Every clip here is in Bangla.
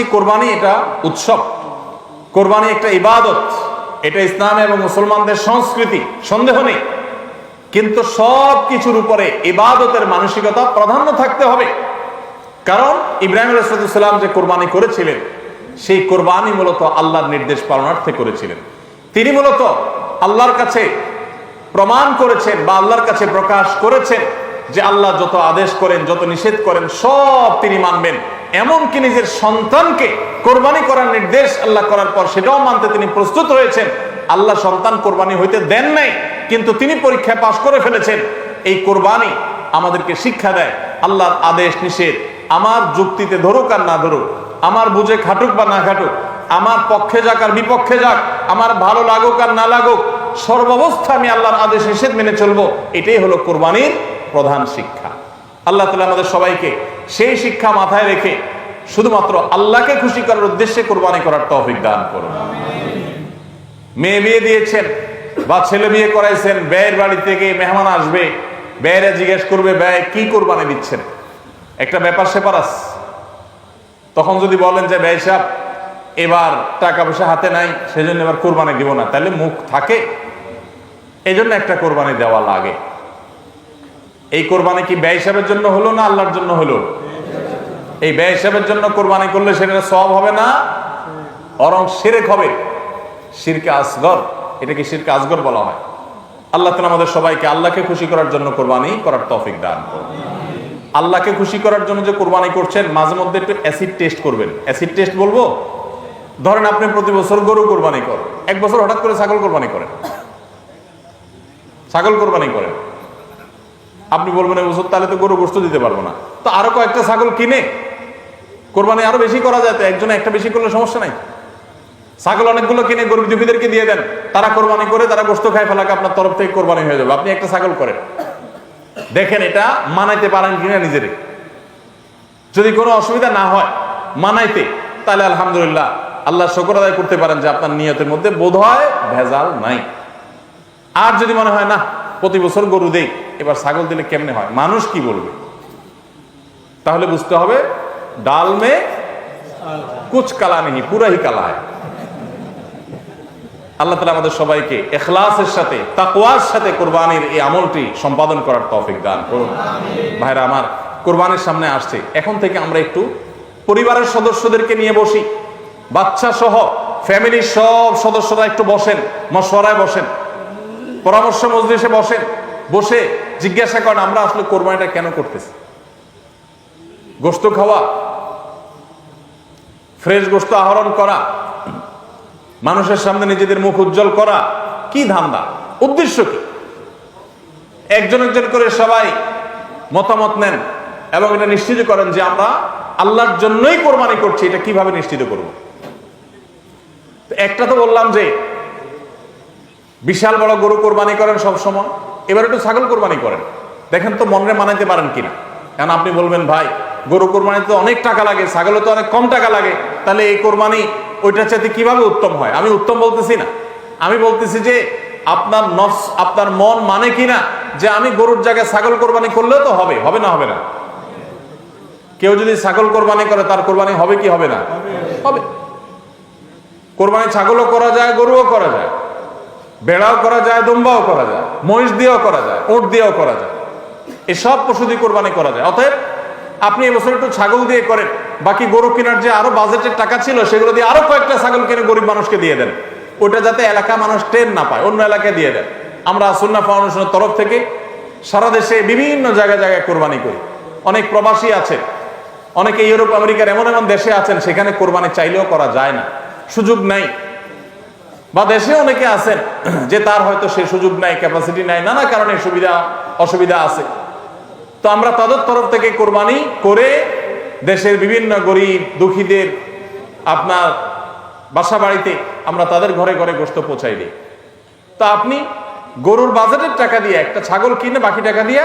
দিচ্ছি কোরবানি এটা উৎসব। কোরবানি একটা ইবাদত। এটা ইসলাম এবং মুসলমানদের সংস্কৃতি, সন্দেহ নেই। কিন্তু সব কিছুর উপরে ইবাদতের মানসিকতা প্রাধান্য থাকতে হবে। কারণ ইব্রাহিম রসুলাম যে কোরবানি করেছিলেন, সেই কোরবানি মূলত আল্লাহর নির্দেশ পালনার্থে করেছিলেন। তিনি মূলত আল্লাহর কাছে প্রমাণ করেছেন বা আল্লাহর কাছে প্রকাশ করেছেন যে আল্লাহ যত আদেশ করেন, যত নিষেধ করেন, সব তিনি মানবেন। এমনকি নিজের সন্তানকে কোরবানি করার নির্দেশ আল্লাহ করার পর সেটাও মানতে তিনি প্রস্তুত হয়েছেন আল্লাহ সন্তান কোরবানি হইতে দেন নাই, কিন্তু তিনি পরীক্ষায় পাশ করে ফেলেছেন। এই কোরবানি আমাদেরকে শিক্ষা দেয়, আল্লাহর আদেশ নিষেধ। আমার যুক্তিতে ধরুক আর না ধরুক, আমার বুঝে খাটুক বা না খাটুক, আমার পক্ষে যাক আর বিপক্ষে যাক, আমার ভালো লাগুক আর না লাগুক, সর্বাবস্থা আমি আল্লাহর আদেশ নিষেধ মেনে চলবো, এটাই হলো কোরবানির প্রধান শিক্ষা। আল্লাহ তালা আমাদের সবাইকে সেই শিক্ষা মাথায় রেখে শুধুমাত্র আল্লাহকে খুশি করার উদ্দেশ্যে কোরবানি করার তৌফিক দান করুন। মেয়ে বিয়ে দিয়েছেন বা ছেলে বিয়ে করাইছেন, ব্যয়ের বাড়ি থেকে মেহমান আসবে, ব্যয়েরা জিজ্ঞেস করবে, ব্যয় কি কোরবানি দিচ্ছেন? একটা ব্যাপার সেপার আছে। তখন যদি বলেন যে, ব্যয় সাহেব এবার টাকা পয়সা হাতে নাই, সেজন্য এবার কোরবানি দিব না। তাহলে মুখ থাকে। এই জন্য একটা কোরবানি দেওয়া লাগে। এই কোরবানি কি ব্যয় হিসাবের জন্য হলো না আল্লাহর জন্য হলো? এই ব্যয় হিসাবের জন্য কোরবানি করলে সেটা সব হবে না? বরং সেরেক হবে। শিরকে আসগর। এটাকে শিরকে আসগর বলা হয়। আল্লাহ তালা আমাদের সবাইকে আল্লাহকে খুশি করার জন্য কোরবানি করার তৌফিক দান আল্লাহকে খুশি করার জন্য যে কোরবানি করছেন, মাঝে মধ্যে একটু অ্যাসিড টেস্ট করবেন। অ্যাসিড টেস্ট বলব? ধরেন আপনি প্রতি বছর গরু কোরবানি করেন। এক বছর হঠাৎ করে ছাগল কোরবানি করেন। ছাগল কোরবানি করেন। আপনি বলবেন এই বছর তাহলে তো গরু গোস্ত দিতে পারব না। তো আরও কয়েকটা ছাগল কিনে কোরবানি আরও বেশি করা যায়, তো একজনে একটা বেশি করলে সমস্যা নাই। ছাগল অনেকগুলো কিনে গরিব দুঃখীদেরকে দিয়ে দেন। তারা কোরবানি করে, তারা গোস্ত খায় ফেলাকে, আপনার তরফ থেকে কোরবানি হয়ে যাবে। আপনি একটা ছাগল করেন। দেখেন, এটা মানাইতে পারেন কিনা নিজের। যদি কোনো অসুবিধা না হয় মানাইতে, তাহলে আলহামদুলিল্লাহ আল্লাহ শকর আদায় করতে পারেন যে আপনার নিয়তের মধ্যে বোধ হয় ভেজাল নাই। আর যদি মনে হয়, না প্রতি বছর গরু দেই। এবার ছাগল দিলে কেমনে হয়? মানুষ কি বলবে? তাহলে বুঝতে হবে ডাল মে কুচ কালা নেই পুরাই কালা হয় আল্লাহ তালা আমাদের সবাইকে এখলাসের সাথে, তাকওয়ার সাথে কোরবানির এই আমলটি সম্পাদন করার তৌফিক দান করুন। ভাইরা আমার, কোরবানির সামনে আসছে। এখন থেকে আমরা একটু পরিবারের সদস্যদেরকে নিয়ে বসি। বাচ্চা সহ ফ্যামিলির সব সদস্যরা একটু বসেন, মশওয়ারায় বসেন। পরামর্শ মজলিসে বসেন বসে জিজ্ঞাসা করেন, আমরা আসলে কোরবানিটা কেন করতেছি? গোস্ত খাওয়া, ফ্রেশ গোস্ত আহরণ করা, মানুষের সামনে নিজেদের মুখ উজ্জ্বল করা, কি ধান্দা? উদ্দেশ্য কি? একজন একজন করে সবাই মতামত নেন এবং এটা নিশ্চিত করেন যে আমরা আল্লাহর জন্যই কোরবানি করছি, এটা কীভাবে নিশ্চিত করব? একটা তো বললাম যে বিশাল বড় গরু কোরবানি করেন সব সময়। এবার একটু ছাগল কোরবানি করেন। দেখেন তো মনে মানাইতে পারেন কিনা? কারণ আপনি বলবেন, ভাই, গরু কোরবানি তো অনেক টাকা লাগে, ছাগলে তো অনেক কম টাকা লাগে। তাহলে এই কোরবানি ওইটার চাইতে কীভাবে উত্তম হয়? আমি উত্তম বলতেছি না। আমি বলতেছি যে, আপনার নফস, আপনার মন মানে কিনা? যে আমি গরুর জায়গায় ছাগল কোরবানি করলেও তো হবে হবে না হবে না? কেউ যদি ছাগল কোরবানি করে, তার কোরবানি হবে কি হবে না? হবে। কোরবানি ছাগলও করা যায়, গরুও করা যায়। বেড়াও করা যায়, দুম্বাও করা যায়, মহিষ দিয়েও করা যায়, ওট দিয়েও করা যায়। এসব পশু দিয়ে কোরবানি করা যায়। অতএব আপনি এবছর একটু ছাগল দিয়ে করেন। বাকি গরু কেনার যে আরও বাজেটের টাকা ছিল, সেগুলো দিয়ে আরও কয়েকটা ছাগল কিনে গরিব মানুষকে দিয়ে দেন। ওটা যাতে এলাকা মানুষ ট্রেন না পায়, অন্য এলাকায় দিয়ে দেন। আমরা সুন্না ফাউন্ডেশনের তরফ থেকে সারা দেশে বিভিন্ন জায়গায় জায়গায় কোরবানি করি। অনেক প্রবাসী আছে, অনেকে ইউরোপ, আমেরিকার এমন এমন দেশে আছেন, সেখানে কোরবানি চাইলেও করা যায় না। সুযোগ নাই। বা দেশে অনেকে আছেন যে তার হয়তো সে সুযোগ নাই ক্যাপাসিটি নাই, নানা কারণে সুবিধা, অসুবিধা আছে। তো আমরা তাদের তরফ থেকে কোরবানি করে দেশের বিভিন্ন গরিব, দুঃখীদের আপনার বাসা বাড়িতে আমরা তাদের ঘরে ঘরে গোস্ত পৌঁছাই দিই। তা আপনি গরুর বাজেটের টাকা দিয়ে একটা ছাগল কিনে বাকি টাকা দিয়ে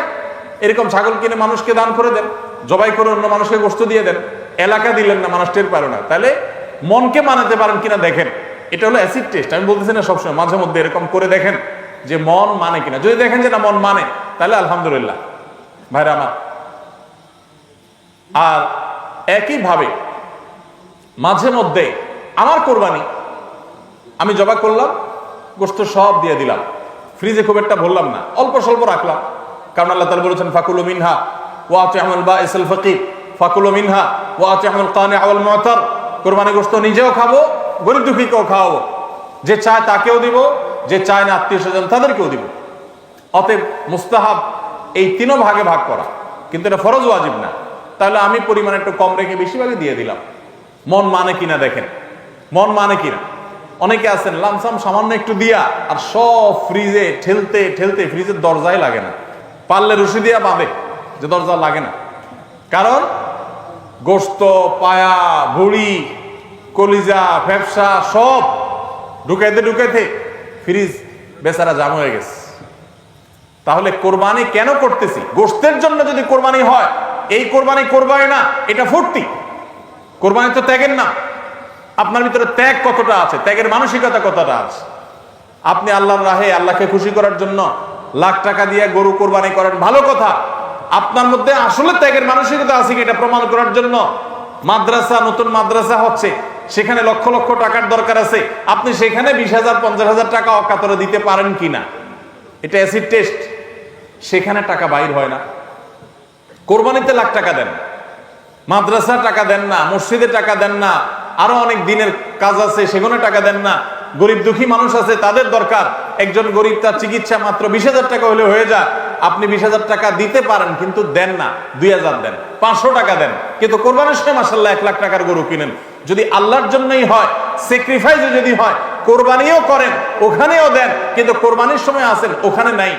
এরকম ছাগল কিনে মানুষকে দান করে দেন, জবাই করে অন্য মানুষকে গোস্ত দিয়ে দেন, এলাকা দিলেন না, মানুষ টের পারে না। তাহলে মনকে মানাতে পারেন কিনা দেখেন। এটা হলো অ্যাসিড টেস্ট আমি বলতেছি না সবসময়, মাঝে মধ্যে এরকম করে দেখেন যে মন মানে কিনা। যদি দেখেন যে না, মন মানে তাহলে আলহামদুলিল্লাহ। ভাইরা আমার, আর একইভাবে মাঝে মধ্যে আমার কোরবানি, আমি জবা করলাম, গোস্ত সব দিয়ে দিলাম। ফ্রিজে খুব একটা ভরলাম না, অল্প স্বল্প রাখলাম। কারণ আল্লাহ তালা বলেছেন, ফাকুল মিনহা ওয়াতে আমল বা ইসল ফকির। ফাকুল মিনহা ওয়াতে আমল কানে আওয়াল মতার। কোরবানি গোস্ত নিজেও খাব গরিব দুঃখীকেও খাওয়াবো। যে চায় তাকেও দিব, যে চায় না আত্মীয় স্বজন তাদেরকেও দিব। অতএব মুস্তাহাব এই তিনও ভাগে ভাগ করা। কিন্তু এটা ফরজ ওয়াজিব না। তাহলে আমি পরিমাণ একটু কম রেখে বেশিরভাগই দিয়ে দিলাম। মন মানে কিনা দেখেন? মন মানে কিনা অনেকে আছেন, লামসাম সামান্য একটু দিয়া, আর সব ফ্রিজে ঠেলতে ঠেলতে ফ্রিজের দরজাই লাগে না। পারলে রুশি দিয়া পাবে যে দরজা লাগে না। কারণ গোস্ত পায়া, ভুড়ি কলিজা, ফ্যাপসা, সব ঢুকাইতে ঢুকাইতে ফ্রিজ বেচারা জাম হয়ে গেছে। তাহলে কোরবানি কেন করতেছি? গোস্তের জন্য যদি কোরবানি হয়, এই কোরবানি কোরবানি না, এটা ফুর্তি। কোরবানি তো ত্যাগের না আপনার ভিতরে ত্যাগ কতটা আছে? ত্যাগের মানসিকতা কতটা আছে? আপনি আল্লাহর রাহে আল্লাহকে খুশি করার জন্য লাখ টাকা দিয়ে গরু কোরবানি করেন, ভালো কথা। আপনার মধ্যে আসলে ত্যাগের মানসিকতা আছে কি? এটা প্রমাণ করার জন্য মাদ্রাসা, নতুন মাদ্রাসা হচ্ছে। সেখানে লক্ষ লক্ষ টাকার দরকার আছে। আপনি সেখানে বিশ হাজার, পঞ্চাশ হাজার টাকা অকাতরে দিতে পারেন কিনা এটা অ্যাসিড টেস্ট সেখানে টাকা বাইর হয় না। কোরবানিতে লাখ টাকা দেন। মাদ্রাসা টাকা দেন না, মসজিদে টাকা দেন না, আরও অনেক দিনের কাজ আছে, সেখানে টাকা দেন না। গরিব দুঃখী মানুষ আছে, তাদের দরকার। একজন গরিব তার চিকিৎসা মাত্র বিশ হাজার টাকা হলে হয়ে যায়। আপনি বিশ হাজার টাকা দিতে পারেন, কিন্তু দেন না। দুই হাজার দেন, পাঁচশো টাকা দেন। কিন্তু কোরবানির সময় মাসাল্লাহ এক লাখ টাকার গরু কিনেন। যদি আল্লাহর জন্যই হয় স্যাক্রিফাইসও যদি হয়, কোরবানিও করেন, ওখানেও দেন, কিন্তু কোরবানির সময় আসেন ওখানে নাই।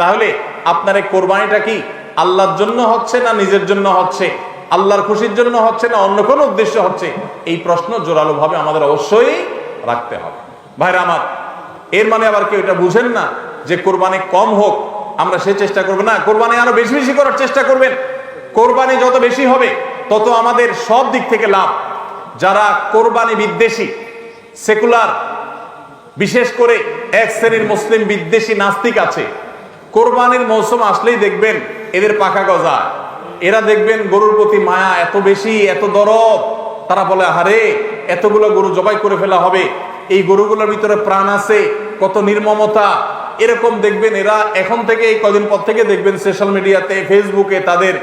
তাহলে আপনার এই কোরবানিটা কি আল্লাহর জন্য হচ্ছে না নিজের জন্য হচ্ছে? আল্লাহর খুশির জন্য হচ্ছে না অন্য কোনো উদ্দেশ্য হচ্ছে? এই প্রশ্ন জোরালো ভাবে আমাদের অবশ্যই রাখতে হবে। ভাইরা আমার, এর মানে আবার কেউ এটা বুঝেন না যে কোরবানি কম হোক আমরা সে চেষ্টা করব না, কোরবানি আরও বেশি বেশি করার চেষ্টা করবেন। কোরবানি যত বেশি হবে, তত আমাদের সব দিক থেকে লাভ। যারা কোরবানি বিদ্বেষী, সেকুলার, বিশেষ করে এক শ্রেণির মুসলিম বিদ্বেষী নাস্তিক আছে, কোরবানির মৌসুম আসলেই দেখবেন এদের পাখা গজা এরা দেখবেন গরুর প্রতি মায়া এত বেশি, এত দরদ। তারা বলে হারে এতগুলো গরু জবাই করে ফেলা হবে। এই গরুগুলোর ভিতরে প্রাণ আছে, কত নির্মমতা এরকম দেখবেন এরা এখন থেকে, এই কদিন পর থেকে দেখবেন সোশ্যাল মিডিয়াতে ফেসবুকে তাদের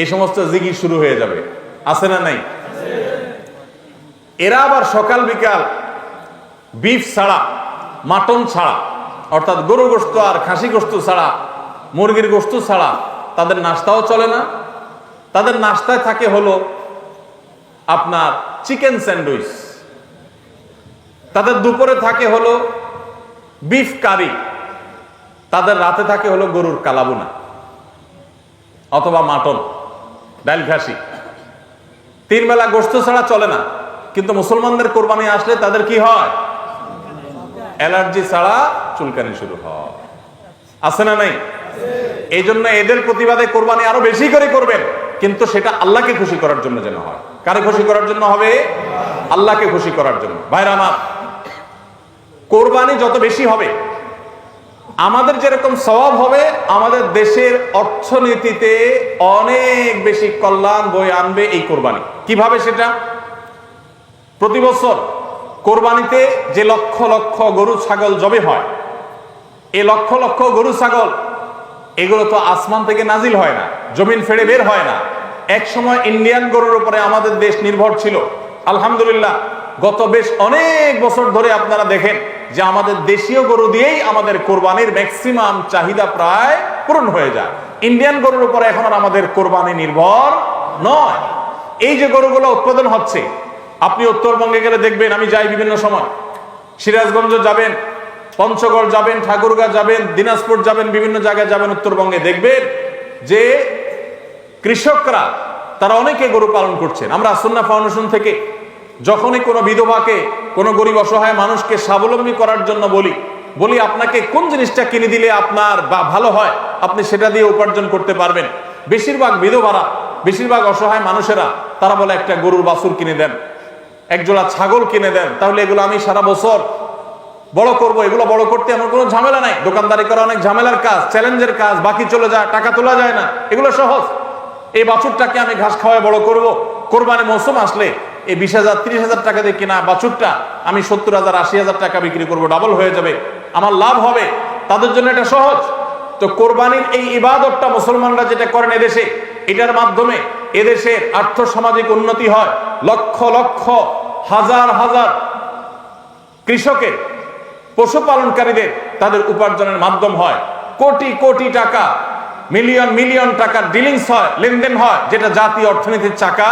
এই সমস্ত জিগির শুরু হয়ে যাবে। আছে না নাই? এরা আবার সকাল বিকাল বিফ ছাড়া মাটন ছাড়া, অর্থাৎ গরু গোস্ত আর খাসি গোস্ত ছাড়া, মুরগির গোস্ত ছাড়া তাদের নাস্তাও চলে না। তাদের নাস্তায় থাকে হলো আপনার চিকেন স্যান্ডউইচ তাদের দুপুরে থাকে হলো বিফ কারি তাদের রাতে থাকে হলো গরুর কালাবুনা অথবা মাটন, ডাল ঘাসি। তিন বেলা গোস্ত ছাড়া চলে না, কিন্তু মুসলমানদের কোরবানি আসলে তাদের কি হয়? অ্যালার্জি ছাড়া চুলকানি শুরু হয়। আছে না নাই? এই জন্য এদের প্রতিবাদে কোরবানি আরও বেশি করে করবেন, কিন্তু সেটা আল্লাহকে খুশি করার জন্য যেন হয়। কারে খুশি করার জন্য হবে? আল্লাহকে খুশি করার জন্য। ভাইরা আমার, কোরবানি যত বেশি হবে আমাদের যেরকম স্বভাব হবে, আমাদের দেশের অর্থনীতিতে অনেক বেশি কল্যাণ বই আনবে এই কোরবানি। কীভাবে সেটা? প্রতি বছর কোরবানিতে যে লক্ষ লক্ষ গরু, ছাগল জবে হয় এই লক্ষ লক্ষ গরু, ছাগল, এগুলো তো আসমান থেকে নাজিল হয় না, জমিন ফেড়ে বের হয় না। এক সময় ইন্ডিয়ান গরুর উপরে আমাদের দেশ নির্ভর ছিল। আলহামদুলিল্লাহ গত বেশ অনেক বছর ধরে আপনারা দেখেন যে আমাদের দেশীয় গরু দিয়েই আমাদের কোরবানির ম্যাক্সিমাম চাহিদা প্রায় পূরণ হয়ে যায়। ইন্ডিয়ান গরুর উপরে এখন আর আমাদের কোরবানি নির্ভর নয়। এই যে গরুগুলো উৎপাদন হচ্ছে, আপনি উত্তরবঙ্গে গেলে দেখবেন, আমি যাই বিভিন্ন সময়। সিরাজগঞ্জ যাবেন, পঞ্চগড় যাবেন, ঠাকুরগাঁ যাবেন, দিনাজপুর যাবেন, বিভিন্ন জায়গায় যাবেন উত্তরবঙ্গে দেখবেন যে কৃষকরা, তারা অনেকে গরু পালন করছেন। আমরা আসন্না ফাউন্ডেশন থেকে যখনই কোনো বিধবাকে, কোনো গরিব অসহায় মানুষকে স্বাবলম্বী করার জন্য বলি বলি আপনাকে কোন জিনিসটা কিনে দিলে আপনার বা ভালো হয়, আপনি সেটা দিয়ে উপার্জন করতে পারবেন। বেশিরভাগ বিধবারা, বেশিরভাগ অসহায় মানুষেরা, তারা বলে একটা গরুর বাছুর কিনে দেন, একজোড়া ছাগল কিনে দেন, তাহলে এগুলো আমি সারা বছর বড় করব, এগুলো বড় করতে আমার কোনো ঝামেলা নাই। দোকানদারি করা অনেক ঝামেলার কাজ, চ্যালেঞ্জের কাজ, বাকি চলে যায়, টাকা তোলা যায় না, এগুলো সহজ। এই বাছুরটাকে আমি ঘাস খাওয়ায় বড় করব, কোরবানি মৌসুম আসলে এই বিশ হাজার, তিরিশ হাজার টাকা দিয়ে কেনা বাছুরটা আমি সত্তর হাজার, আশি হাজার টাকা বিক্রি করব ডাবল হয়ে যাবে। আমার লাভ হবে। তাদের জন্য এটা সহজ। তো কোরবানির এই ইবাদতটা মুসলমানরা যেটা করেন এদেশে, এটার মাধ্যমে এদেশের আর্থ সামাজিক উন্নতি হয়। লক্ষ লক্ষ, হাজার হাজার কৃষকের, পশুপালনকারীদের তাদের উপার্জনের মাধ্যম হয়। কোটি কোটি টাকা মিলিয়ন মিলিয়ন টাকার ডিলিংস হয়, লেনদেন হয়, যেটা জাতীয় অর্থনীতির চাকা,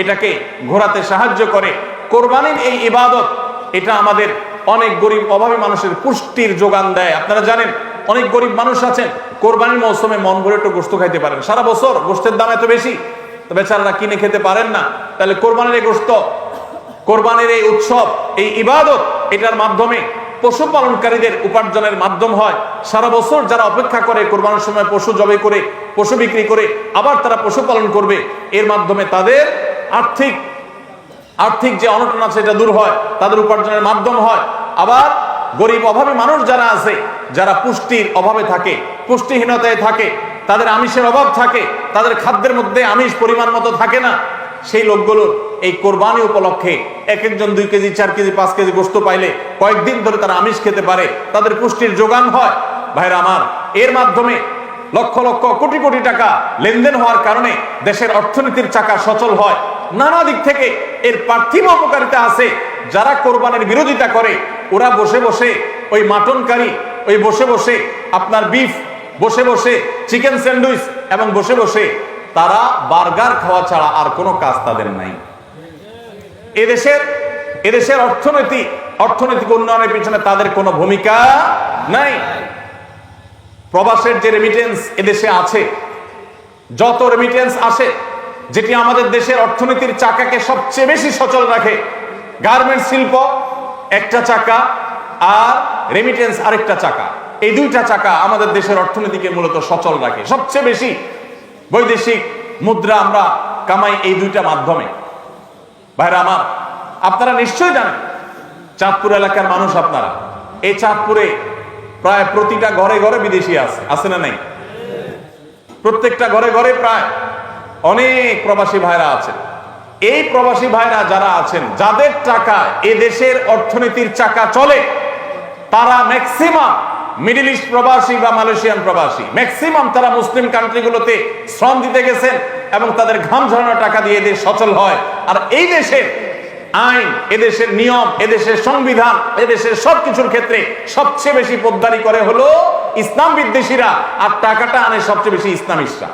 এটাকে ঘোরাতে সাহায্য করে। কোরবানির এই ইবাদত, এটা আমাদের অনেক গরিব অভাবী মানুষের পুষ্টির যোগান দেয়। আপনারা জানেন, অনেক গরিব মানুষ আছেন, কোরবানির মৌসুমে মন ভরে একটু গোস্ত খাইতে পারেন। সারা বছর গোস্তের দাম এত বেশি, তো বেচারারা কিনে খেতে পারেন না। তাহলে কোরবানির এই গোস্ত কোরবানির এই উৎসব, এই ইবাদত, এটার মাধ্যমে পশুপালনকারীদের উপার্জনের মাধ্যম হয়। সারা বছর যারা অপেক্ষা করে, কোরবানির সময় পশু জবে করে, পশু বিক্রি করে, আবার তারা পশুপালন করবে, এর মাধ্যমে তাদের আর্থিক আর্থিক যে অনটন আছে এটা দূর হয়, তাদের উপার্জনের মাধ্যম হয়। আবার গরিব অভাবী মানুষ যারা আছে, যারা পুষ্টির অভাবে থাকে, পুষ্টিহীনতায় থাকে, তাদের আমিষের অভাব থাকে, তাদের খাদ্যের মধ্যে আমিষ পরিমাণ মতো থাকে না, সেই লোকগুলোর এই কোরবানি উপলক্ষে এক একজন দুই কেজি, চার কেজি, পাঁচ কেজি গোস্ত পাইলে কয়েকদিন ধরে তারা আমিষ খেতে পারে, তাদের পুষ্টির যোগান হয়। ভাইরা আমার, এর মাধ্যমে লক্ষ লক্ষ কোটি কোটি টাকা লেনদেন হওয়ার কারণে দেশের অর্থনীতির চাকা সচল হয়। নানা দিক থেকে এর পার্থিব উপকারিতা আছে। যারা কোরবানের বিরোধিতা করে, ওরা বসে বসে ওই মাটন কারি ওই বসে বসে আপনার বিফ, বসে বসে চিকেন স্যান্ডউইচ এবং বসে বসে তারা বার্গার খাওয়া ছাড়া আর কোনো কাজ তাদের নাই। এদেশের এদেশের অর্থনীতি, অর্থনৈতিক উন্নয়নের পিছনে তাদের কোনো ভূমিকা নাই। প্রবাসের যে রেমিটেন্স এদেশে আছে, যত রেমিটেন্স আসে, যেটি আমাদের দেশের অর্থনীতির চাকাকে সবচেয়ে বেশি সচল রাখে গার্মেন্টস শিল্প, একটা চাকা আর রেমিটেন্স আরেকটা চাকা। এই দুইটা চাকা আমাদের দেশের অর্থনীতিকে মূলত সচল রাখে। সবচেয়ে বেশি বৈদেশিক মুদ্রা আমরা কামাই এই দুইটা মাধ্যমে। ভাইরা আমার, আপনারা নিশ্চয়ই জানেন, চাঁদপুর এলাকার মানুষ আপনারা। এই চাঁদপুরে প্রায় প্রতিটা ঘরে ঘরে বিদেশি আছে আছে না নাই? প্রত্যেকটা ঘরে ঘরে প্রায় অনেক প্রবাসী ভাইরা আছেন। এই প্রবাসী ভাইরা যারা আছেন, যাদের টাকা এ দেশের অর্থনীতির চাকা চলে, তারা ম্যাক্সিমাম মিডিল ইস্ট প্রবাসী বা মালয়েশিয়ান প্রবাসী ম্যাক্সিমাম তারা মুসলিম কান্ট্রিগুলোতে শ্রম দিতে গেছেন এবং তাদের ঘাম ঝরানো টাকা দিয়ে এদের সচল হয়। আর এই দেশের আইন এদেশের নিয়ম এদেশের সংবিধান এদেশের সবকিছুর ক্ষেত্রে সবচেয়ে বেশি পোদ্দারি করে হলো ইসলাম বিদ্বেষীরা, আর টাকাটা আনে সবচেয়ে বেশি ইসলামিস্টরা।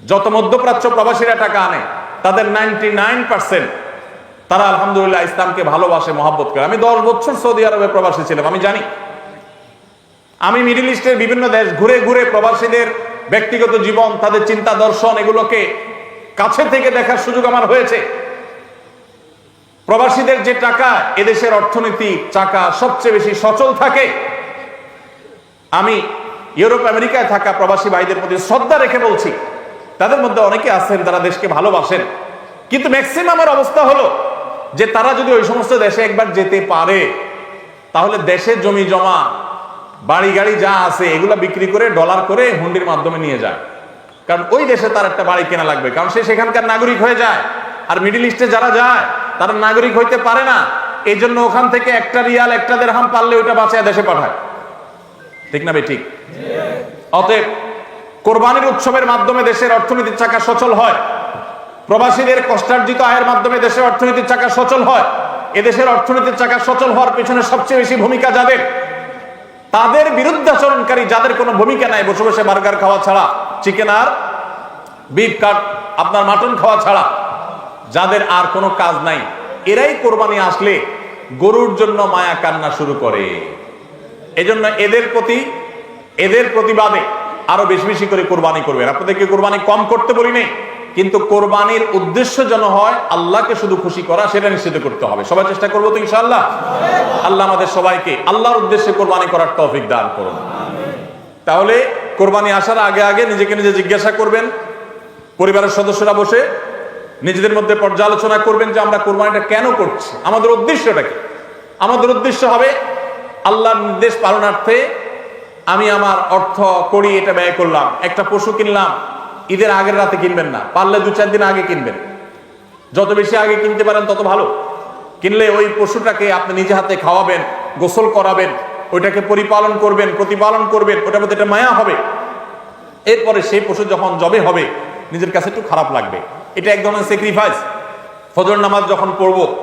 যত মধ্যপ্রাচ্য প্রবাসীরা টাকা আনে, তাদের নাইনটি নাইন পার্সেন্ট তারা আলহামদুলিল্লাহ ইসলামকে ভালোবাসে, মহাব্বত করে। আমি দশ বছর সৌদি আরবে প্রবাসী ছিলাম, আমি জানি। আমি মিডিল ইস্টের বিভিন্ন দেশ ঘুরে ঘুরে প্রবাসীদের ব্যক্তিগত জীবন, তাদের চিন্তা দর্শন এগুলোকে কাছে থেকে দেখার সুযোগ আমার হয়েছে। প্রবাসীদের যে টাকা, এদেশের অর্থনীতি, চাকা সবচেয়ে বেশি সচল থাকে। আমি ইউরোপ, আমেরিকায় থাকা প্রবাসী ভাইদের প্রতি শ্রদ্ধা রেখে বলছি, তাদের মধ্যে অনেকে আছেন, তারা দেশকে ভালোবাসেন। কিন্তু ম্যাক্সিমামের অবস্থা হলো যে তারা যদি ওই সমস্ত দেশে একবার যেতে পারে তাহলে দেশের জমি জমা বাড়ি গাড়ি যা আছে এগুলা বিক্রি করে ডলার করে হুন্ডির মাধ্যমে নিয়ে যায়। কারণ ওই দেশে তার একটা বাড়ি কেনা লাগবে কারণ সে সেখানকার নাগরিক হয়ে যায়। আর মিডিল ইস্টে যারা যায় তারা নাগরিক হইতে পারে না। এই জন্য ওখান থেকে একটা রিয়াল একটা দেড়হাম পারলে ওইটা বাঁচায় দেশে পাঠায়। ঠিক না ভাই ঠিক? অতএব কোরবানির উৎসবের মাধ্যমে দেশের অর্থনীতির চাকা সচল হয়। প্রবাসীদের কষ্টার্জিত আয়ের মাধ্যমে দেশের অর্থনীতির চাকা সচল হয়। এদেশের অর্থনীতির চাকা সচল হওয়ার পেছনে সবচেয়ে বেশি ভূমিকা যাদের? তাদের বিরুদ্ধাচরণকারী যাদের কোনো ভূমিকা নাই বসে বসে বার্গার খাওয়া ছাড়া, চিকেন আর বিফ কাট, আপনার মাটন খাওয়া ছাড়া, যাদের আর কোনো কাজ নাই। এরাই কোরবানি আসলে গরুর জন্য মায়া কান্না শুরু করে। এজন্য এদের প্রতি, এদের প্রতিবাদে আরও বেশি বেশি করে কোরবানি করবেন। আপনাদেরকে কোরবানি কম করতে বলি নেই। কিন্তু কোরবানির উদ্দেশ্য যেন হয়, আল্লাহকে শুধু খুশি করা, সেটা নিশ্চিত করতে হবে। সবাই চেষ্টা করব তো ইনশাআল্লাহ? আল্লাহ আমাদের সবাইকে আল্লাহর উদ্দেশ্যে কোরবানি করার তৌফিক দান করুন। তাহলে কোরবানি আসার আগে আগে নিজেকে নিজে জিজ্ঞাসা করবেন, পরিবারের সদস্যরা বসে নিজেদের মধ্যে পর্যালোচনা করবেন যে আমরা কোরবানিটা কেন করছি। আমাদের উদ্দেশ্যটা কি? আমাদের উদ্দেশ্য হবে আল্লাহর নির্দেশ পালনার্থে আমি আমার অর্থ করি এটা ব্যয় করলাম, একটা পশু কিনলাম ঈদের আগের রাতে কিনবেন না। পারলে দু চার দিন আগে কিনবেন। যত বেশি আগে কিনতে পারেন তত ভালো। কিনলে ওই পশুটাকে আপনি নিজে হাতে খাওয়াবেন, গোসল করাবেন, ওইটাকে পরিপালন করবেন, প্রতিপালন করবেন, ওটার মধ্যে একটা মায়া হবে। এরপরে সেই পশু যখন জবে হবে, নিজের কাছে একটু খারাপ লাগবে। এটা এক ধরনের স্যাক্রিফাইস ফজর নামাজ যখন পড়ব,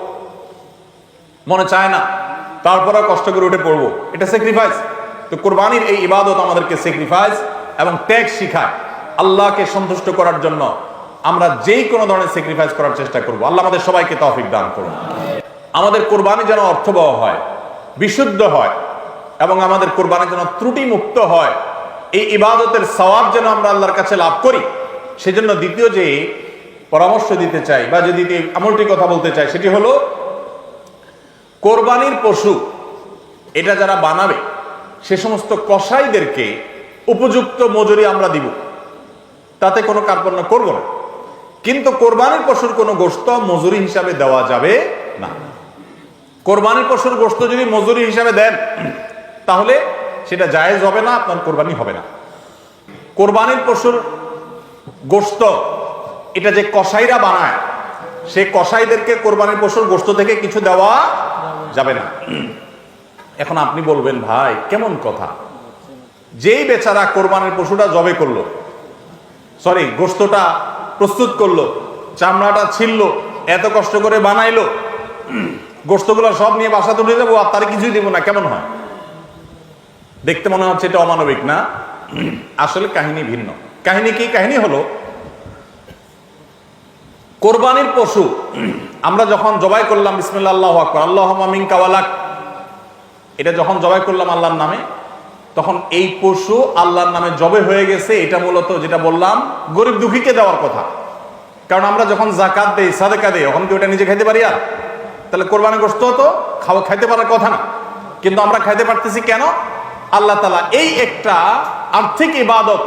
মনে চায় না তারপরে কষ্ট করে উঠে পড়ব। এটা স্যাক্রিফাইস তো কোরবানির এই ইবাদত আমাদেরকে স্যাক্রিফাইস এবং ত্যাগ শিখায়। আল্লাহকে সন্তুষ্ট করার জন্য আমরা যেই কোনো ধরনের স্যাক্রিফাইস করার চেষ্টা করব। আল্লাহ আমাদের সবাইকে তৌফিক দান করুন। আমাদের কোরবানি যেন অর্থবহ হয়, বিশুদ্ধ হয় এবং আমাদের কোরবানি যেন ত্রুটি মুক্ত হয়, এই ইবাদতের সওয়াব যেন আমরা আল্লাহর কাছে লাভ করি, সেজন্য দ্বিতীয় যে পরামর্শ দিতে চাই বা যদি আমলটি কথা বলতে চাই, সেটি হলো, কোরবানির পশু এটা যারা বানাবে, সে সমস্ত কসাইদেরকে উপযুক্ত মজুরি আমরা দিব। তাতে কোনো কার্পণ্য করব না। কিন্তু কোরবানির পশুর কোনো গোস্ত মজুরি হিসাবে দেওয়া যাবে না। কোরবানির পশুর গোস্ত যদি মজুরি হিসাবে দেন, তাহলে সেটা জায়েজ হবে না, আপনার কোরবানি হবে না। কোরবানির পশুর গোস্ত, এটা যে কসাইরা বানায়, সে কসাইদেরকে কোরবানির পশুর গোস্ত থেকে কিছু দেওয়া যাবে না। এখন আপনি বলবেন, ভাই, কেমন কথা? যেই বেচারা কোরবানির পশুটা জবে করল সরি গোস্তটা প্রস্তুত করল, চামড়াটা ছিললো এত কষ্ট করে বানাইলো গোস্তগুলো সব নিয়ে বাসা তুলে যাব আর তার কিছুই দেবো না, কেমন হয়? দেখতে মনে হচ্ছে এটা অমানবিক, না? আসলে কাহিনী ভিন্ন। কাহিনী কি? কাহিনী হলো, কোরবানির পশু, আমরা যখন জবাই করলাম বিসমিল্লা আল্লাহ আকবর আল্লাহ মামিন কাওয়ালাক এটা যখন জবাই করলাম আল্লাহর নামে তখন এই পশু আল্লাহর নামে জবে হয়ে গেছে, এটা মূলত যেটা বললাম, গরিব দুঃখীকে দেওয়ার কথা। কারণ আমরা যখন জাকাত দেই, সাদেকা দেই তখন কি ওটা নিজে খাইতে পারি আর? তাহলে কোরবানি গোস্ত হতো, খাওয়া খাইতে পারার কথা না। কিন্তু আমরা খাইতে পারতেছি কেন? আল্লাহ তালা এই একটা আর্থিক ইবাদত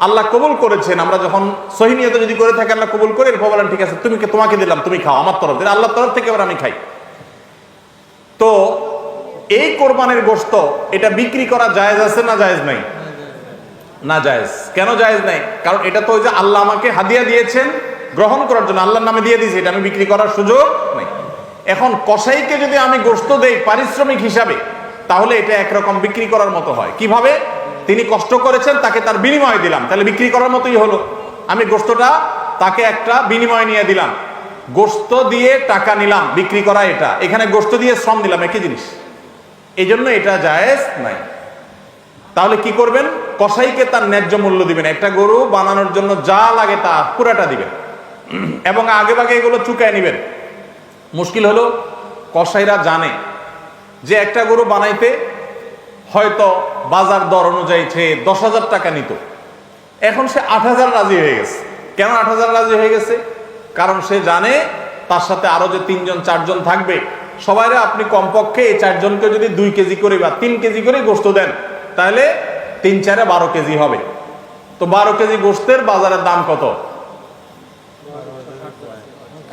আল্লাহ কবুল করেছেন। আমরা যখন সহিনিয়ত যদি করে থাকি, আল্লাহ কবুল করে, এরপর বলেন, ঠিক আছে, তুমি তোমাকে দিলাম, তুমি খাও, আমার তরফ থেকে আল্লাহর তরফ থেকে এবার আমি খাই। তো এই কোরবানের গোস্ত এটা বিক্রি করা জায়েজ আছে না জায়েজ নাই? না জায়েজ। কেন জায়েজ নাই? কারণ এটা তো ওই যে আল্লাহ আমাকে হাদিয়া দিয়েছেন, গ্রহণ করার জন্য। আল্লাহর নামে দিয়ে দিয়েছে, এটা আমি বিক্রি করার সুযোগ নেই। এখন কসাইকে যদি আমি গোস্ত দেই পারিশ্রমিক হিসাবে, তাহলে এটা একরকম বিক্রি করার মতো হয়। কীভাবে? তিনি কষ্ট করেছেন, তাকে তার বিনিময় দিলাম। তাহলে বিক্রি করার মতোই হলো। আমি গোস্তটা তাকে একটা বিনিময় নিয়ে দিলাম। গোস্ত দিয়ে টাকা নিলাম, বিক্রি করা এটা। এখানে গোস্ত দিয়ে শ্রম দিলাম, একই জিনিস। এই জন্য এটা জায়েজ নাই। তাহলে কি করবেন? কসাইকে তার ন্যায্য মূল্য দিবেন। একটা গরু বানানোর জন্য যা লাগে তা পুরাটা দিবেন। এবং আগে ভাগে এগুলো চুকায় নিবেন। মুশকিল হলো, কসাইরা জানে যে একটা গরু বানাইতে হয়তো বাজার দর অনুযায়ী সে দশ হাজার টাকা নিত। এখন সে আট হাজার রাজি হয়ে গেছে। কেন আট হাজার রাজি হয়ে গেছে? কারণ সে জানে তার সাথে আরও যে তিনজন, চারজন থাকবে সবাইরা আপনি কমপক্ষে এই চারজনকে যদি দুই কেজি করে বা তিন কেজি করে গোস্ত দেন, তাহলে তিন চারে বারো কেজি হবে। তো বারো কেজি গোস্তের বাজারের দাম কত?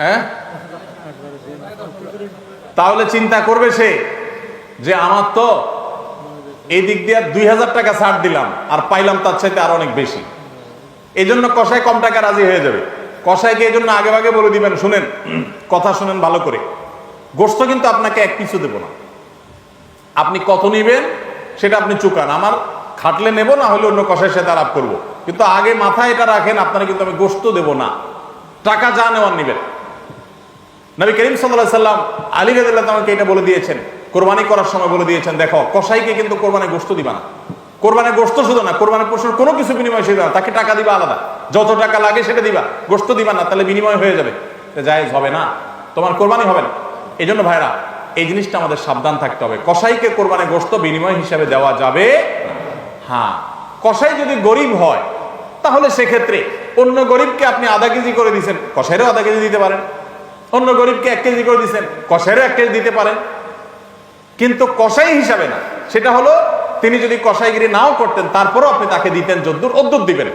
হ্যাঁ? তাহলে চিন্তা করবে সে যে আমার তো এই দিক দিয়ে দুই হাজার টাকা ছাড় দিলাম আর পাইলাম তার চাইতে আর অনেক বেশি। এই জন্য কষাই কম টাকা রাজি হয়ে যাবে। কষাইকে এই জন্য আগে আগে বলে দিবেন, শুনেন, কথা শুনেন ভালো করে। গোস্ত কিন্তু আপনাকে এক পিছু দেবো না। আপনি কত নিবেন, সেটা আপনি চুকান। আমার খাটলে নেব, না হলে অন্য কষাইয়ের সাথে আলাপ করব। কিন্তু আগে মাথায় এটা রাখেন, আপনারা কিন্তু আমি গোস্ত দেব না। টাকা যা নেওয়ার নিবেন। নবী করিম সাল্লাহ সাল্লাম, আলী রাদিল্লাহ আমাকে এটা বলে দিয়েছেন। কোরবানি করার সময় বলে দিয়েছেন, দেখো, কসাইকে কিন্তু কোরবানি গোস্ত দিবা না। কোরবানের গোস্ত শুধু না, কোরবানের পশুর কোনো কিছু বিনিময় সেটা তাকে টাকা দিবা আলাদা। যত টাকা লাগে সেটা দিবা, গোস্ত দিবা না, তাহলে বিনিময় হয়ে যাবে। জায়েজ হবে না। তোমার কোরবানি হবে না। এই জন্য ভাইরা, এই জিনিসটা আমাদের সাবধান থাকতে হবে। কসাইকে কোরবানি গোস্ত বিনিময় হিসাবে দেওয়া যাবে হ্যাঁ কসাই যদি গরিব হয়, তাহলে সেক্ষেত্রে অন্য গরিবকে আপনি আধা কেজি করে দিচ্ছেন কসাইরও আধা কেজি দিতে পারেন। অন্য গরিবকে এক কেজি করে দিচ্ছেন কসাইরও এক কেজি দিতে পারেন। কিন্তু কসাই হিসাবে না, সেটা হলো তিনি যদি কসাইগিরি নাও করতেন, তারপরও আপনি তাকে দিতেন যদ্দুর অদ্দুর দিবেন।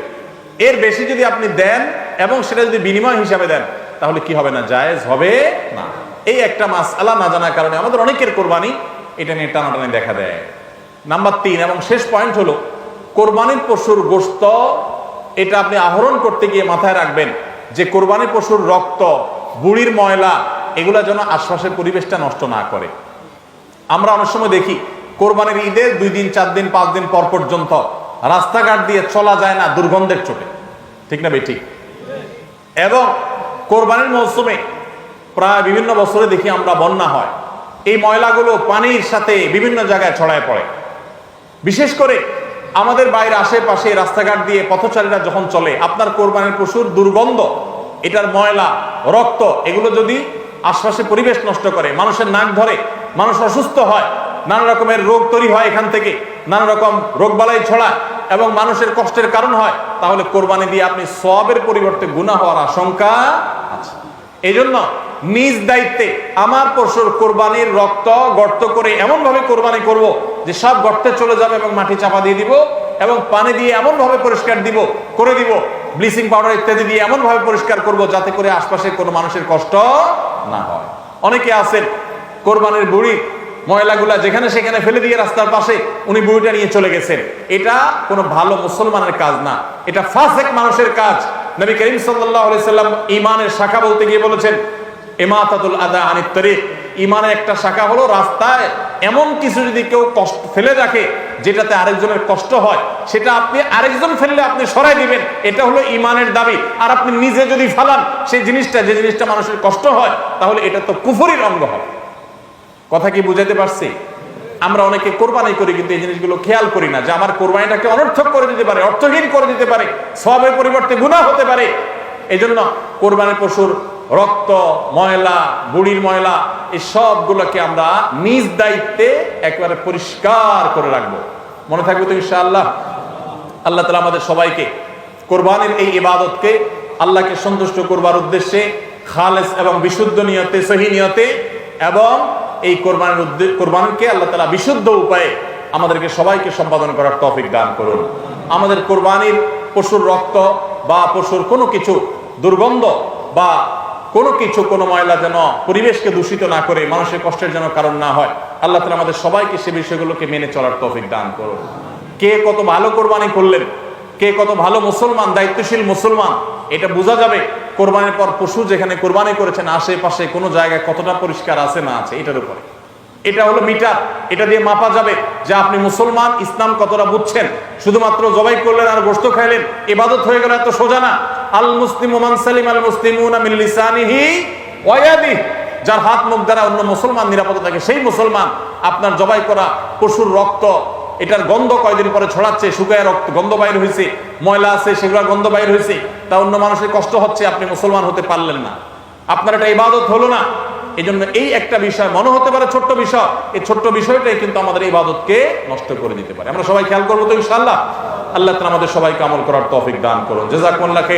এর বেশি যদি আপনি দেন এবং সেটা যদি বিনিময় হিসাবে দেন, তাহলে কি হবে না, জায়েজ হবে না। এই একটা মাস আল্লাহ না জানার কারণে আমাদের অনেকের কোরবানি এটা নিয়ে টানাটানি দেখা দেয়। নাম্বার তিন এবং শেষ পয়েন্ট হলো, কোরবানির পশুর গোস্ত এটা আপনি আহরণ করতে গিয়ে মাথায় রাখবেন যে কোরবানি পশুর রক্ত, বুড়ির ময়লা, এগুলা যেন আশপাশের পরিবেশটা নষ্ট না করে। আমরা অনেক সময় দেখি, কোরবানির ঈদের দুই দিন, চার দিন, পাঁচ দিন পর পর্যন্ত রাস্তাঘাট দিয়ে চলা যায় না, দুর্গন্ধের চোটে। ঠিক না বেঠিক এবং কোরবানির মৌসুমে প্রায় বিভিন্ন বছরে দেখি আমরা বন্যা হয়। এই ময়লাগুলো পানির সাথে বিভিন্ন জায়গায় ছড়ায় পড়ে। বিশেষ করে আমাদের বাইরে আশেপাশে রাস্তাঘাট দিয়ে পথচারীরা যখন চলে, আপনার কোরবানির পশুর দুর্গন্ধ, এটার ময়লা, রক্ত, এগুলো যদি আশপাশে পরিবেশ নষ্ট করে, মানুষের নাক ধরে, মানুষ অসুস্থ হয়, নানা রকমের রোগ তৈরি হয় এখান থেকে, নানা রকম রোগবালাই ছড়ায় এবং মানুষের কষ্টের কারণ হয়, তাহলে কোরবানি দিয়ে আপনি সবের পরিবর্তে গুণা হওয়ার আশঙ্কা আছে। এই জন্য নিজ দায়িত্বে আমার পশুর কোরবানির রক্ত গর্ত করে এমন ভাবে কোরবানি করব যে সব গর্তে চলে যাবে এবং মাটি চাপা দিয়ে দিব এবং পানি দিয়ে এমন ভাবে পরিষ্কার দিব, করে দিব, ব্লিচিং পাউডার ইত্যাদি দিয়ে এমন ভাবে পরিষ্কার করব যাতে করে আশপাশে কোনো মানুষের কষ্ট না হয়। অনেকে আছেন, কোরবানির বুড়ি ময়লাগুলা যেখানে সেখানে ফেলে দিয়ে রাস্তার পাশে উনি বুড়িটা নিয়ে চলে গেছেন। এটা কোনো ভালো মুসলমানের কাজ না। এটা ফাসেক মানুষের কাজ। নবী করিম আলাইহি সাল্লাম ইমানের শাখা বলতে গিয়ে বলেছেন ইমাতাতুল আদা আনিত তরিক। ইমানের একটা শাখা হলো রাস্তায় এমন কিছু যদি কেউ কষ্ট ফেলে রাখে, যেটাতে আরেকজনের কষ্ট হয়, সেটা আপনি আরেকজন ফেললে আপনি সরাই দিবেন। এটা হলো ইমানের দাবি। আর আপনি নিজে যদি ফালান, সেই জিনিসটা, যে জিনিসটা মানুষের কষ্ট হয়, তাহলে এটা তো কুফরির অঙ্গ হবে। কথা কি বুঝাতে পারছি? আমরা অনেকে কোরবানি করি, কিন্তু এই জিনিসগুলো খেয়াল করি না, যে আমার কোরবানিটাকে অনর্থক করে দিতে পারে, অর্থহীন করে দিতে পারে, সবের পরিবর্তে গুণা হতে পারে। এই জন্য কোরবানির পশুর রক্ত, ময়লা বুড়ির ময়লা, এই সবগুলোকে আমরা নিজ দায়িত্বে একেবারে পরিষ্কার করে রাখব। মনে থাকবে তো ইনশাআল্লাহ? আল্লাহ তালা আমাদের সবাইকে কোরবানির এই ইবাদতকে আল্লাহকে সন্তুষ্ট করবার উদ্দেশ্যে খালেস এবং বিশুদ্ধ নিয়তে, সহি নিয়তে এবং এই কোরবানির উদ্দেশ্য কোরবানকে আল্লাহ তালা বিশুদ্ধ উপায়ে আমাদেরকে সবাইকে সম্পাদন করার তফিক দান করুন। আমাদের কোরবানির পশুর রক্ত বা পশুর কোনো কিছু দুর্গন্ধ বা কোনো কিছু, কোনো ময়লা যেন পরিবেশকে দূষিত না করে, মানুষের কষ্টের যেন কারণ না হয়, আল্লাহ তালা আমাদের সবাইকে সে বিষয়গুলোকে মেনে চলার তফিক দান করো কে কত ভালো কোরবানি করলেন, কে কত ভালো মুসলমান, দায়িত্বশীল মুসলমান, এটা বোঝা যাবে কোরবানির পর পশু যেখানে কোরবানি করেছেন, আশেপাশে কোনো জায়গায় কতটা পরিষ্কার আছে না আছে, এটার উপরে। এটা হলো মিটার এটা দিয়ে মাপা যাবে যে আপনি মুসলমান, ইসলাম কতটা বুঝছেন। শুধুমাত্র জবাই করলেন আর গোস্ত খাইলেন, ইবাদত হয়ে গেল এত সোজা না। আল মুসলিম ওমান সালিম আল মুসলিমুনা মিন লিসানিহি ওয়া ইয়াদিহি। যার হাত মুখ দ্বারা অন্য মুসলমান নিরাপদ থাকে, সেই মুসলমান আপনার জবাই করা পশুর রক্ত, এটার গন্ধ কয়দিন পরে ছড়াচ্ছে, শুকায় রক্ত, গন্ধ বাইর হয়েছে ময়লা আছে, সেগুলোর গন্ধ বাইর হয়েছে তা অন্য মানুষের কষ্ট হচ্ছে, আপনি মুসলমান হতে পারলেন না। আপনার এটা ইবাদত হলো না। এই জন্য এই একটা বিষয় মনে হতে পারে ছোট্ট বিষয়। এই ছোট্ট বিষয়টাই কিন্তু আমাদের এই বাদতকে নষ্ট করে দিতে পারে। আমরা সবাই খেয়াল করব তো ইনশাল্লাহ আল্লাহ আমাদের সবাইকে আমল করার তফিক দান করুন। যে খাইর।